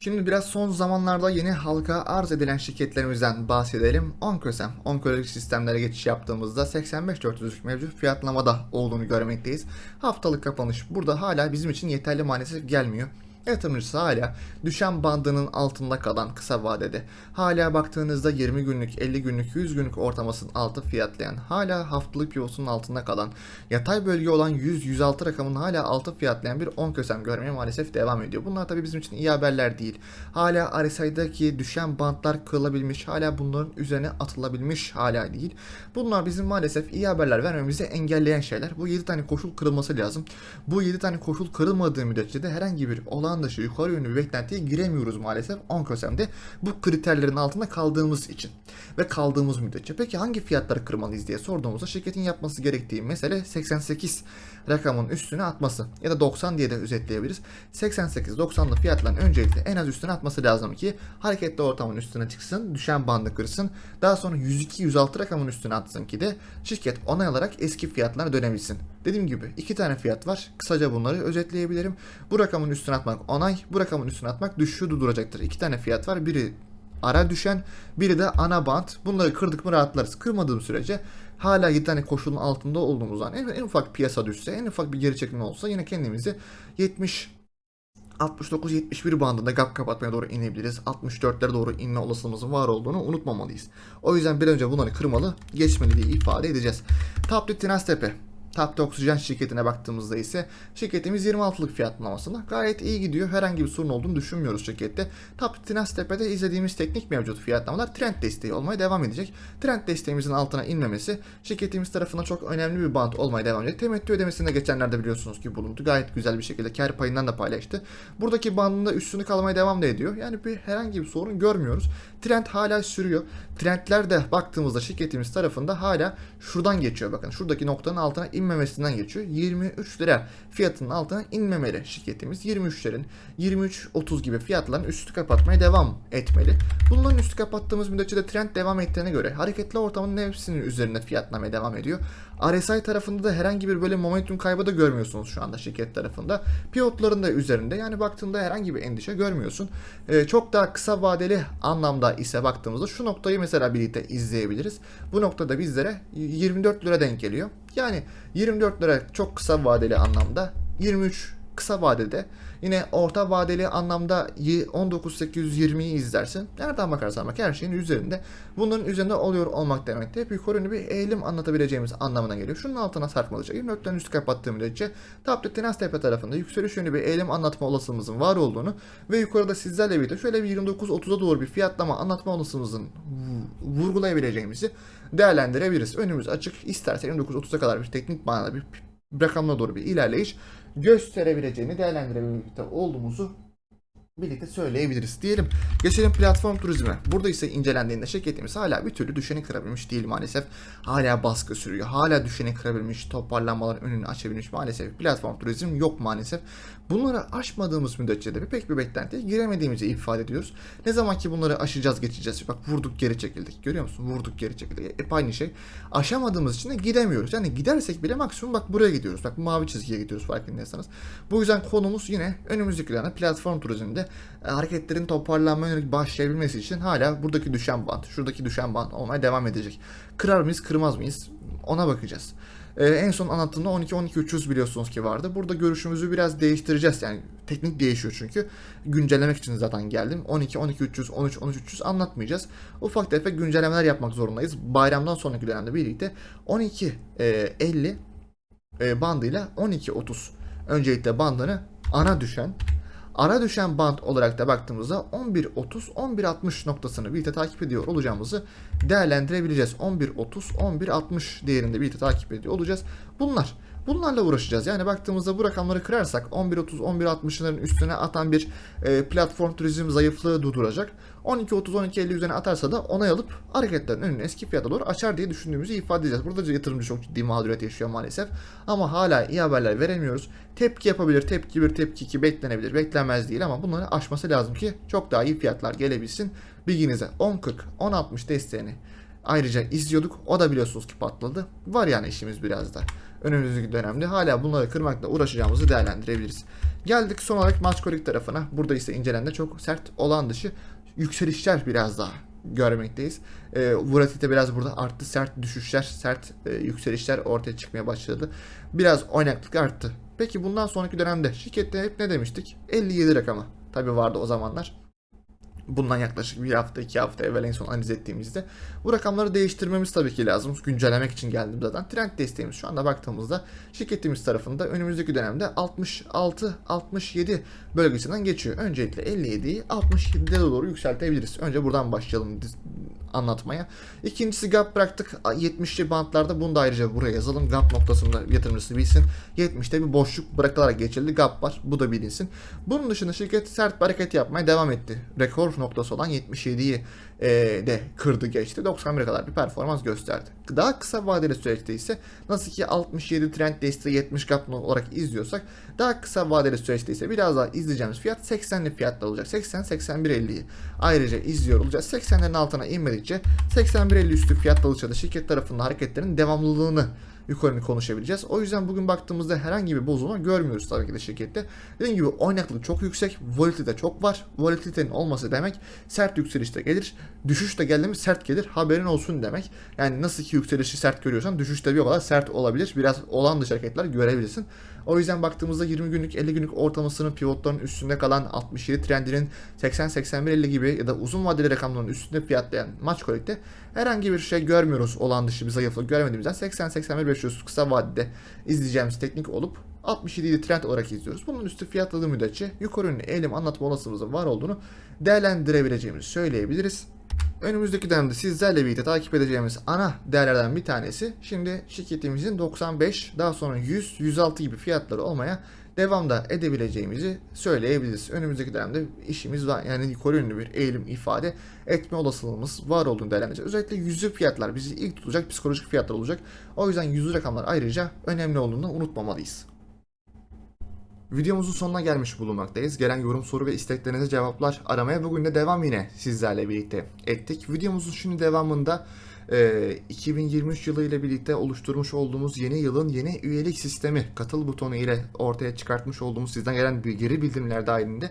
Şimdi biraz son zamanlarda yeni halka arz edilen şirketlerimizden bahsedelim. Onkosem, onkolojik sistemlere geçiş yaptığımızda 85-400'lük mevcut fiyatlamada olduğunu görmekteyiz. Haftalık kapanış burada hala bizim için yeterli maalesef gelmiyor. Yatırımcısı hala düşen bandının altında kalan kısa vadede. Hala baktığınızda 20 günlük, 50 günlük, 100 günlük ortalamasının altı fiyatlayan, hala haftalık pivotunun altında kalan, yatay bölge olan 100-106 rakamının hala altı fiyatlayan bir 10 kösem görmeye maalesef devam ediyor. Bunlar tabii bizim için iyi haberler değil. Hala RSI'daki düşen bantlar kırılabilmiş, hala bunların üzerine atılabilmiş hala değil. Bunlar bizim maalesef iyi haberler vermemizi engelleyen şeyler. Bu 7 tane koşul kırılması lazım. Bu 7 tane koşul kırılmadığı müddetçe de herhangi bir olağan dışı yukarı yönlü bir beklentiye giremiyoruz maalesef 10 kösemde bu kriterlerin altında kaldığımız için ve kaldığımız müddetçe. Peki hangi fiyatları kırmalıyız diye sorduğumuzda şirketin yapması gerektiği mesele 88 rakamın üstüne atması ya da 90 diye de özetleyebiliriz. 88-90'lı fiyatların öncelikle en az üstüne atması lazım ki hareketli ortamın üstüne çıksın, düşen bandı kırsın. Daha sonra 102-106 rakamın üstüne atsın ki de şirket onay alarak eski fiyatlara dönebilsin. Dediğim gibi iki tane fiyat var. Kısaca bunları özetleyebilirim. Bu rakamın üstüne atmak onay, bu rakamın üstüne atmak düşüşü durduracaktır. İki tane fiyat var. Biri ara düşen, biri de ana band. Bunları kırdık mı rahatlarız. Kırmadığım sürece hala 7 tane koşulun altında olduğumuzdan en, en ufak piyasa düşse, en ufak bir geri çekilme olsa yine kendimizi 70 69-71 bandında gap kapatmaya doğru inebiliriz. 64'lere doğru inme olasılığımızın var olduğunu unutmamalıyız. O yüzden bir önce bunları kırmalı, geçmeli diye ifade edeceğiz. Taplit Tinaztepe. Tapti Oksijen şirketine baktığımızda ise şirketimiz 26'lık fiyatlamasında gayet iyi gidiyor. Herhangi bir sorun olduğunu düşünmüyoruz şirkette. Tapti Tinaztepe'de izlediğimiz teknik mevcut fiyatlamalar trend desteği olmaya devam edecek. Trend desteğimizin altına inmemesi şirketimiz tarafından çok önemli bir bant olmaya devam edecek. Temettü ödemesinde geçenlerde biliyorsunuz ki bulundu. Gayet güzel bir şekilde kar payından da paylaştı. Buradaki bandında üstünü kalmaya devam da ediyor. Yani bir herhangi bir sorun görmüyoruz. Trend hala sürüyor. Trendlerde baktığımızda şirketimiz tarafında hala şuradan geçiyor bakın. Şuradaki noktanın altına inmemesinden geçiyor. 23 lira fiyatının altına inmemeli şirketimiz. 23'lerin 23-30 gibi fiyatların üstü kapatmaya devam etmeli. Bunların üstü kapattığımız müddetçe de trend devam ettiğine göre hareketli ortamın hepsinin üzerinde fiyatlamaya devam ediyor. RSI tarafında da herhangi bir böyle momentum kaybı da görmüyorsunuz şu anda şirket tarafında. Pivotların da üzerinde yani baktığında herhangi bir endişe görmüyorsun. Ee, çok daha kısa vadeli anlamda ise baktığımızda şu noktayı mesela birlikte izleyebiliriz. Bu noktada bizlere 24 lira denk geliyor. Yani 24 lira çok kısa vadeli anlamda 23 kısa vadede yine orta vadeli anlamda 19820'yi izlersin. Nereden bakarsan bak her şeyin üzerinde. Bunların üzerinde oluyor olmak demek de hep yukarı bir eğilim anlatabileceğimiz anlamına geliyor. Şunun altına sarkmalıca 24'ten üstü kapattığım müddetçe Taplit Tenas tepe tarafında yükseliş yönlü bir eğilim anlatma olasılığımızın var olduğunu ve yukarıda sizlerle birlikte şöyle bir 29-30'a doğru bir fiyatlama anlatma olasılığımızın vurgulayabileceğimizi değerlendirebiliriz. Önümüz açık. İstersen 29-30'a kadar bir teknik manada bir rakamına doğru bir ilerleyiş gösterebileceğini değerlendirebilmekte olduğumuzu birlikte söyleyebiliriz diyelim. Geçelim platform turizme. Burada ise incelendiğinde şirketimiz hala bir türlü düşeni kırabilmiş değil maalesef. Hala baskı sürüyor. Hala düşeni kırabilmiş, toparlanmaların önünü açabilmiş maalesef. Platform turizm yok maalesef. Bunları aşmadığımız müddetçe de pek bir beklentiye giremediğimizi ifade ediyoruz. Ne zaman ki bunları aşacağız geçeceğiz. Bak vurduk geri çekildik. Görüyor musun? Vurduk geri çekildik. Hep aynı şey. Aşamadığımız için de gidemiyoruz. Yani gidersek bile maksimum bak buraya gidiyoruz. Bak mavi çizgiye gidiyoruz farkındaysanız. Bu yüzden konumuz yine önümüzdeki platform turizminde e, hareketlerin toparlanmaya yönelik başlayabilmesi için hala buradaki düşen band, şuradaki düşen band olmaya devam edecek. Kırar mıyız, kırmaz mıyız? Ona bakacağız. Ee, en son anlattığımda 12-12-300 biliyorsunuz ki vardı. Burada görüşümüzü biraz değiştireceğiz. Yani teknik değişiyor çünkü. Güncellemek için zaten geldim. 12-12-300, 13-13-300 anlatmayacağız. Ufak tefek güncellemeler yapmak zorundayız. Bayramdan sonraki dönemde birlikte 12-50 e, bandıyla 12-30 öncelikle bandını ana düşen ara düşen band olarak da baktığımızda 11.30-11.60 noktasını birlikte takip ediyor olacağımızı değerlendirebileceğiz. 11.30-11.60 değerinde birlikte takip ediyor olacağız. Bunlar Bunlarla uğraşacağız. Yani baktığımızda bu rakamları kırarsak 11.30-11.60'ların üstüne atan bir e, platform turizm zayıflığı durduracak. 12.30-12.50 üzerine atarsa da onay alıp hareketlerin önünü eski fiyata doğru açar diye düşündüğümüzü ifade edeceğiz. Burada yatırımcı çok ciddi mağduriyet yaşıyor maalesef. Ama hala iyi haberler veremiyoruz. Tepki yapabilir, tepki bir, tepki iki beklenebilir, beklenmez değil ama bunları aşması lazım ki çok daha iyi fiyatlar gelebilsin. Bilginize 10.40, 10.60 desteğini ayrıca izliyorduk. O da biliyorsunuz ki patladı. Var yani işimiz biraz da. Önümüzdeki dönemde hala bunları kırmakla uğraşacağımızı değerlendirebiliriz. Geldik son olarak Maçkolik tarafına. Burada ise incelemde çok sert olan dışı yükselişler biraz daha görmekteyiz. E, volatilite biraz burada arttı. Sert düşüşler, sert e, yükselişler ortaya çıkmaya başladı. Biraz oynaklık arttı. Peki bundan sonraki dönemde şirkette hep ne demiştik? 57 rakamı. Tabi vardı o zamanlar. Bundan yaklaşık bir hafta, iki hafta evvel en son analiz ettiğimizde bu rakamları değiştirmemiz tabii ki lazım. Güncellemek için geldim zaten. Trend desteğimiz şu anda baktığımızda şirketimiz tarafında önümüzdeki dönemde 66-67 bölgesinden geçiyor. Öncelikle 57'yi 67'de doğru yükseltebiliriz. Önce buradan başlayalım anlatmaya. İkincisi gap bıraktık. 70'li bantlarda bunu da ayrıca buraya yazalım. Gap noktasında yatırımcısı bilsin. 70'te bir boşluk bırakılarak geçildi. Gap var. Bu da bilinsin. Bunun dışında şirket sert bir hareket yapmaya devam etti. Rekor noktası olan 77'yi e, de kırdı geçti. 91'e kadar bir performans gösterdi. Daha kısa vadeli süreçte ise nasıl ki 67 trend desteği 70 gap olarak izliyorsak daha kısa vadeli süreçte ise biraz daha izleyeceğimiz fiyat 80'li fiyatlar olacak. 80-81-50'yi ayrıca izliyor olacağız. 80'lerin altına inmedikçe 81-50 üstü fiyat dalışında şirket tarafında hareketlerin devamlılığını yukarını konuşabileceğiz. O yüzden bugün baktığımızda herhangi bir bozulma görmüyoruz tabii ki de şirkette. Dediğim gibi oynaklık çok yüksek, volatilite çok var. Volatilitenin olması demek sert yükselişte gelir. Düşüş de geldi mi sert gelir. Haberin olsun demek. Yani nasıl ki yükselişi sert görüyorsan düşüşte bir o kadar sert olabilir. Biraz olan dışı hareketler görebilirsin. O yüzden baktığımızda 20 günlük 50 günlük ortalamasının pivotların üstünde kalan 67 trendinin 80-81-50 gibi ya da uzun vadeli rakamların üstünde fiyatlayan maç kolikte herhangi bir şey görmüyoruz olan dışı bir zayıflık görmediğimizden 80-81-500 kısa vadede izleyeceğimiz teknik olup 67'yi trend olarak izliyoruz. Bunun üstü fiyatladığı müddetçe yukarı yönlü eğilim anlatma olasılığımızın var olduğunu değerlendirebileceğimizi söyleyebiliriz. Önümüzdeki dönemde sizlerle birlikte takip edeceğimiz ana değerlerden bir tanesi şimdi şirketimizin 95 daha sonra 100 106 gibi fiyatları olmaya devam da edebileceğimizi söyleyebiliriz. Önümüzdeki dönemde işimiz var. Yani yukarı yönlü bir eğilim ifade etme olasılığımız var olduğunu değerlendireceğiz. Özellikle yüzlü fiyatlar bizi ilk tutacak psikolojik fiyatlar olacak. O yüzden yüzlü rakamlar ayrıca önemli olduğunu unutmamalıyız. Videomuzun sonuna gelmiş bulunmaktayız. Gelen yorum, soru ve isteklerinize cevaplar aramaya bugün de devam yine sizlerle birlikte ettik. Videomuzun şimdi devamında e, 2023 yılı ile birlikte oluşturmuş olduğumuz yeni yılın yeni üyelik sistemi katıl butonu ile ortaya çıkartmış olduğumuz sizden gelen geri bildirimler dahilinde